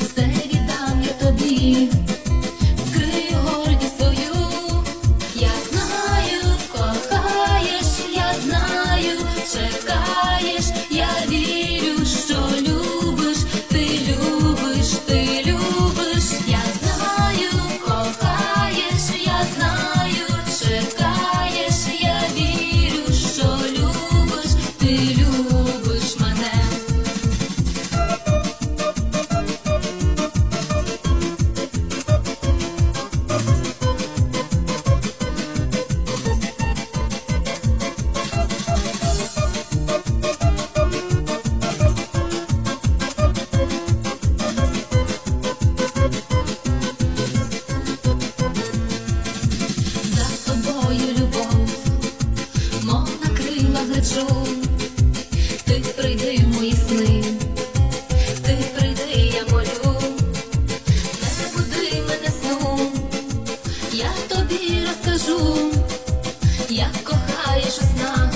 Все віддам я тобі. скажу, як кохаєш у снах,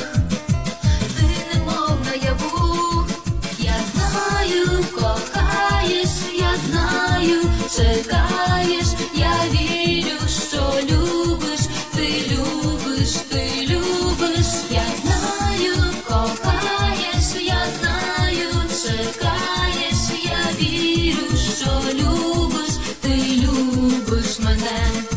ти немов наяву, я знаю, кохаєш, я знаю, чекаєш, я вірю, що любиш, ти любиш, ти любиш, я знаю, кохаєш, я знаю, чекаєш, я вірю, що любиш, ти любиш мене.